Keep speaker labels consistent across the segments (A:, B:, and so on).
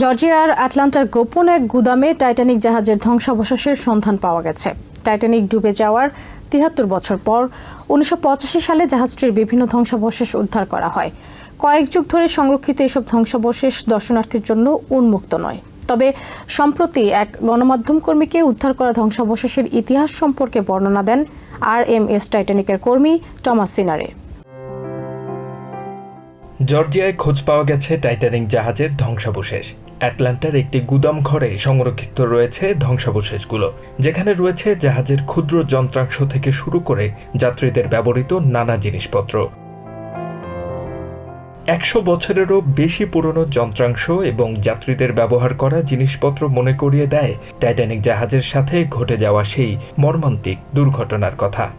A: জর্জিয়ার আটলান্টার গোপন এক গুদামে টাইটানিক জাহাজের ধ্বংসাবশেষের সন্ধান পাওয়া গেছে। টাইটানিক ডুবে যাওয়ার তিহাত্তর বছর পর উনিশশো পঁচাশি সালে জাহাজটির বিভিন্ন ধ্বংসাবশেষ উদ্ধার করা হয়। কয়েক যুগ ধরে সংরক্ষিত এসব ধ্বংসাবশেষ দর্শনার্থীর জন্য উন্মুক্ত নয়। তবে সম্প্রতি এক গণমাধ্যম কর্মীকে উদ্ধার করা ধ্বংসাবশেষের ইতিহাস সম্পর্কে বর্ণনা দেন আর এম এস টাইটানিকের কর্মী টমাস সিনারে।
B: জর্জিয়ায় খোঁজ পাওয়া গেছে টাইটানিক জাহাজের ধ্বংসাবশেষ। অ্যাটলান্টার একটি গুদাম ঘরে সংরক্ষিত রয়েছে ধ্বংসাবশেষগুলো, যেখানে রয়েছে জাহাজের ক্ষুদ্র যন্ত্রাংশ থেকে শুরু করে যাত্রীদের ব্যবহৃত নানা জিনিসপত্র। একশো বছরেরও বেশি পুরনো যন্ত্রাংশ এবং যাত্রীদের ব্যবহার করা জিনিসপত্র মনে করিয়ে দেয় টাইটানিক জাহাজের সাথে ঘটে যাওয়া সেই মর্মান্তিক দুর্ঘটনার কথা।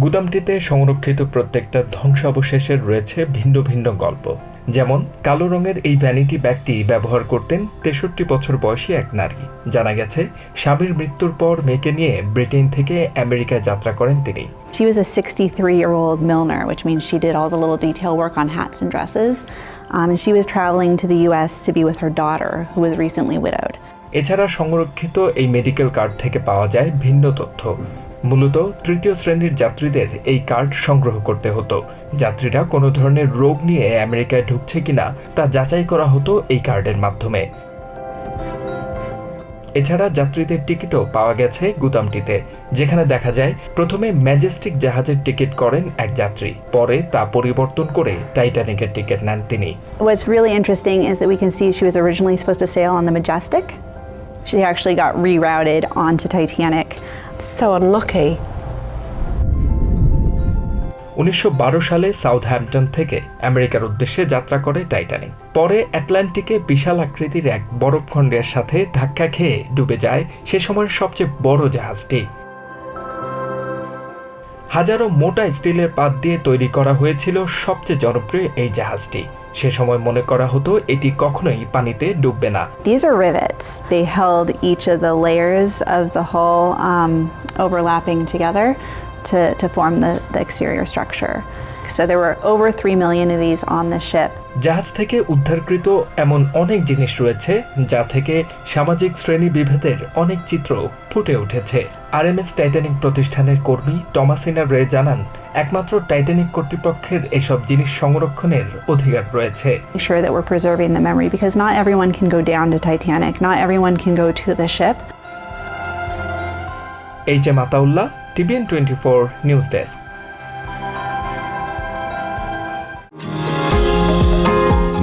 B: গুদামটিতে সংরক্ষিত প্রত্যেকটা ধ্বংসাবশেষের রয়েছে ভিন্ন ভিন্ন গল্প যেমন কালো রঙের এই ভ্যানিটি ব্যাগটি ব্যবহার করতেন তেষট্টি বছর বয়সী এক নারী জানা গেছে স্বামীর মৃত্যুর পর মেয়েকে নিয়ে ব্রিটেন থেকে আমেরিকায় যাত্রা করেন তিনি
C: She was a 63 year old milliner, which means she did all the little detail work on hats and dresses. Um, and she was traveling to the US to be with her daughter, who was recently widowed.
B: এছাড়া সংরক্ষিত এই medical card থেকে পাওয়া যায় ভিন্ন তথ্য মূলত তৃতীয় শ্রেণির যাত্রীদের এই কার্ড সংগ্রহ করতে হতো যাত্রীরা কোনো ধরনের রোগ নিয়ে আমেরিকায় ঢুকছে কিনা তা যাচাই করা হতো এই কার্ডের মাধ্যমে এছাড়া যাত্রীদের টিকিটও পাওয়া গেছে গুদামটিতে, যেখানে দেখা যায় প্রথমে ম্যাজেস্টিক জাহাজের টিকিট করেন এক যাত্রী, পরে তা পরিবর্তন করে টাইটানিকের টিকিট নেন তিনি
C: What's really interesting is that we can see she was originally supposed to sail on the Majestic. She actually got rerouted onto Titanic.
D: So unlucky.
B: উনিশশো সালে সাউথহ্যাম্পটন থেকে আমেরিকার উদ্দেশ্যে যাত্রা করে টাইটানিক। পরে অ্যাটলান্টিকে বিশাল আকৃতির এক বরফখণ্ডের সাথে ধাক্কা খেয়ে ডুবে যায় সে সময়ের সবচেয়ে বড় জাহাজটি। হাজারো মোটা স্টিলের পাত দিয়ে তৈরি করা হয়েছিল সবচেয়ে জনপ্রিয় এই জাহাজটি। সে সময় মনে করা হতো এটি কখনোই পানিতে ডুববে না
C: These are rivets. They held each of the layers of the hull um, overlapping together to, to form the, the exterior structure. So there were over 3 million of these on the ship.
B: জাহাজ থেকে উদ্ধারকৃত এমন অনেক জিনিস রয়েছে যা থেকে সামাজিক শ্রেণি বিভেদের অনেক চিত্র ফুটে উঠেছে আরএমএস টাইটানিক প্রতিষ্ঠানের কর্মী টমাসিনা রে জানান একমাত্র টাইটানিক কর্তৃপক্ষের এসব জিনিস সংরক্ষণের অধিকার রয়েছে
C: sure that we're preserving the memory because not everyone can go down to Titanic, not everyone can go to the ship.
B: H M Ataullah TVN twenty four news desk